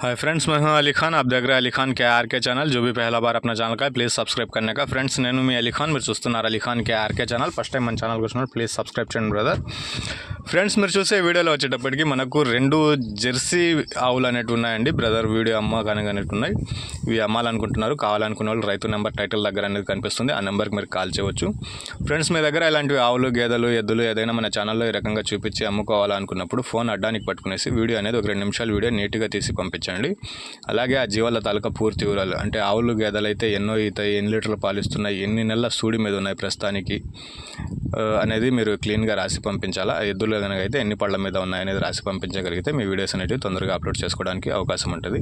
Hi friends मैं हूं अली खान आप देख रहे हैं अली खान के आर के चैनल जो भी पहला बार अपना ఛానల్ का ప్లీజ్ సబ్స్క్రైబ్ करने का ఫ్రెండ్స్ నేను మీ అలీ ఖాన్ మీరు చూస్తున్నారు Ali Khan K R K channel first time మన ఛానల్కి వచ్చినప్పుడు ప్లీజ్ సబ్స్క్రైబ్ చేయండి బ్రదర్ ఫ్రెండ్స్ మీరు చూసే వీడియోలో వచ్చేటప్పటికి మనకు రెండు జెర్సీ ఆవులు అనేవి ఉన్నాయండి బ్రదర్ వీడియో అమ్మకానికి అనేవి ఉన్నాయి ఇవి అమ్మాలనుకుంటున్నారు కావాలనుకున్న వాళ్ళు రైతు నెంబర్ టైటిల్ దగ్గర అనేది కనిపిస్తుంది ఆ నెంబర్కి మీరు కాల్ చేయవచ్చు ఫ్రెండ్స్ మీ దగ్గర ఇలాంటివి ఆవులు గేదెలు ఎద్దులు ఏదైనా మన ఛానల్లో ఈ రకంగా చూపించి అమ్ముకోవాలనుకున్నప్పుడు ఫోన్ అడ్డానికి పట్టుకునేసి వీడియో అనేది ఒక రెండు నిమిషాలు వీడియో నీట్గా తీసి పంపించండి అలాగే ఆ జీవాల తాలూకా పూర్తి వివరాలు. అంటే ఆవులు గేదెలు అయితే ఎన్నో ఈతాయి ఎన్ని లీటర్లు పాలిస్తున్నాయి ఎన్ని నెలల సూడి మీద ఉన్నాయి ప్రస్తుతానికి అనేది మీరు క్లీన్గా రాసి పంపించాలా? ఎద్దులు కనుక అయితే ఎన్ని పళ్ళ మీద ఉన్నాయి అనేది రాసి పంపించగలిగితే మీ వీడియోస్ అనేవి తొందరగా అప్లోడ్ చేసుకోవడానికి అవకాశం ఉంటుంది.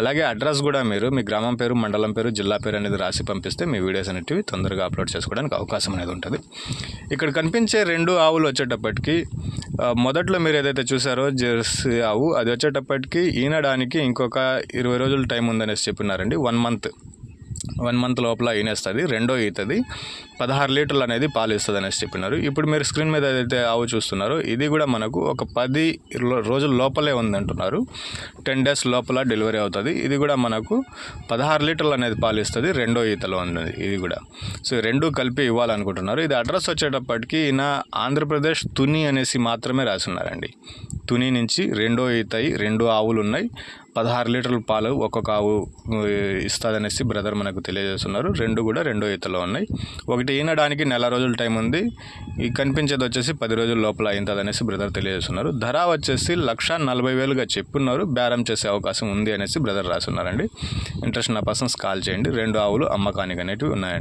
అలాగే అడ్రస్ కూడా మీరు మీ గ్రామం పేరు మండలం పేరు జిల్లా పేరు అనేది రాసి పంపిస్తే మీ వీడియోస్ అనేటివి తొందరగా అప్లోడ్ చేసుకోవడానికి అవకాశం అనేది ఉంటుంది. ఇక్కడ కనిపించే రెండు ఆవులు వచ్చేటప్పటికి మొదట్లో మీరు ఏదైతే చూసారో జెర్సీ ఆవు అది వచ్చేటప్పటికి ఈనడానికి ఇంకొక ఇరవై రోజులు టైం ఉందనేసి చెప్పినారండి. వన్ మంత్ వన్ మంత్ లోపల ఈనేస్తుంది రెండో ఈతది. పదహారు లీటర్లు అనేది పాలు ఇస్తుంది అనేసి చెప్పినారు. ఇప్పుడు మీరు స్క్రీన్ మీద ఏదైతే ఆవు చూస్తున్నారో ఇది కూడా మనకు ఒక పది రోజుల లోపలే ఉంది అంటున్నారు టెన్ డేస్ లోపల డెలివరీ అవుతుంది. ఇది కూడా మనకు పదహారు లీటర్లు అనేది పాలు ఇస్తుంది రెండో ఈతలో ఉన్నది ఇది కూడా. సో రెండు కలిపి ఇవ్వాలనుకుంటున్నారు. ఇది అడ్రస్ వచ్చేటప్పటికి ఈయన ఆంధ్రప్రదేశ్ తుని అనేసి మాత్రమే రాసున్నారండి. తుని నుంచి రెండో ఈతాయి రెండు ఆవులు ఉన్నాయి పదహారు లీటర్ల పాలు ఒక్కొక్క ఆవు ఇస్తుందనేసి బ్రదర్ మనకు తెలియజేస్తున్నారు. రెండు కూడా రెండో ఈతలో ఉన్నాయి. ఒకటి ఈనడానికి నెల రోజుల టైం ఉంది. ఈ కనిపించేది వచ్చేసి పది రోజుల లోపల అయిందనేసి బ్రదర్ తెలియజేస్తున్నారు. ధర వచ్చేసి లక్ష నలభై వేలుగా చెప్పున్నారు. బేరం చేసే అవకాశం ఉంది అనేసి బ్రదర్ రాస్తున్నారండి. ఇంట్రెస్ట్ ఉన్న పర్సన్స్ కాల్ చేయండి. రెండు ఆవులు అమ్మకానికి అనేటివి ఉన్నాయండి.